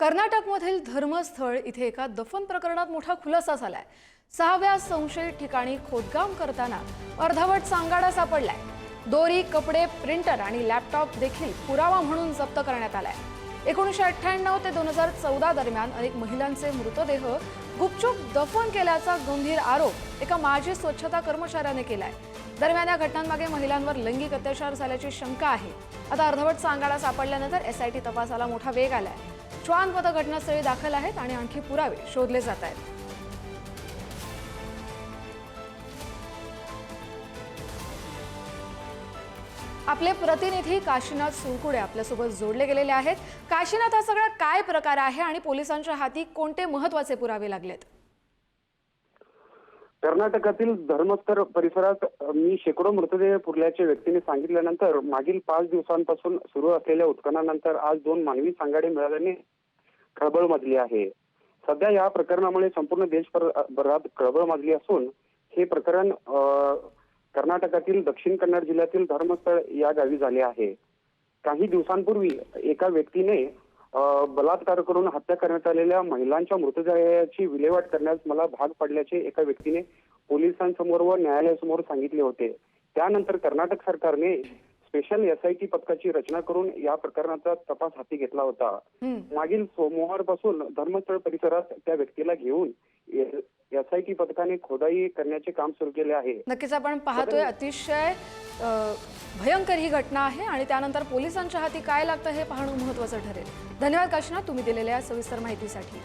कर्नाटकमधील धर्मस्थळ इथे एका दफन प्रकरणात मोठा खुलासा झालाय. सहाव्या संशयित ठिकाणी खोदकाम करताना अर्धवट सांगाडा सापडलाय. दोरी कपडे प्रिंटर आणि लॅपटॉप देखील पुरावा म्हणून जप्त करण्यात आलाय. एकोणीसशे अठ्ठ्याण्णव ते दोन हजार चौदा दरम्यान अनेक महिलांचे मृतदेह गुपचूप दफन केल्याचा गंभीर आरोप एका माजी स्वच्छता कर्मचाऱ्याने केलाय. दरम्यान या घटनांमागे महिलांवर लैंगिक अत्याचार झाल्याची शंका आहे. आता अर्धवट सांगाडा सापडल्यानंतर एसआयटी तपासाला मोठा वेग आलाय. श्वान पथक घटनास्थळी दाखल आहेत आणि आणखी पुरावे शोधले जात आहेत. आपले प्रतिनिधी काशीनाथ सुरकुडे आपल्यासोबत जोडले गेलेले आहेत. काशीनाथ हा सगळा काय प्रकार आहे आणि पोलिसांच्या हाती कोणते महत्त्वाचे पुरावे लागलेत? कर्नाटकातील धर्मस्थळ परिसरात मी शेकडो मृतदेह पुरल्याचे व्यक्तीने सांगितल्यानंतर मागील पाच दिवसांपासून सुरू असलेल्या उत्खननानंतर आज दोन मानवी सांगाडे मिळाल्याने खळबळ माजली आहे. सध्या या प्रकरणामुळे संपूर्ण देशभरात खळबळ माजली असून हे प्रकरण कर्नाटकातील दक्षिण कन्नड जिल्ह्यातील धर्मस्थळ या गावी झाले आहे. काही दिवसांपूर्वी एका व्यक्तीने बलात्कार करून हत्या करण्यात आलेल्या महिलांच्या मृतदेहाची विल्हेवाट करण्यास मला भाग पडल्याचे एका व्यक्तीने पोलिसांसमोर व न्यायालयासमोर सांगितले होते. त्यानंतर कर्नाटक सरकारने स्पेशल एसआयटी पथकाची रचना करून या प्रकरणाचा तपास हाती घेतला होता. मागील सोमवारपासून धर्मस्थळ परिसरात त्या व्यक्तीला घेऊन एसआयटी पथकाने खोदाई करण्याचे काम सुरू केले आहे. नक्कीच आपण पाहतोय. अतिशय भयंकर ही घटना आहे आणि त्यानंतर पोलिसांच्या हाती काय लागतं हे पाहणं महत्वाचं ठरेल. धन्यवाद काशना तुम्ही दिलेल्या सविस्तर माहितीसाठी.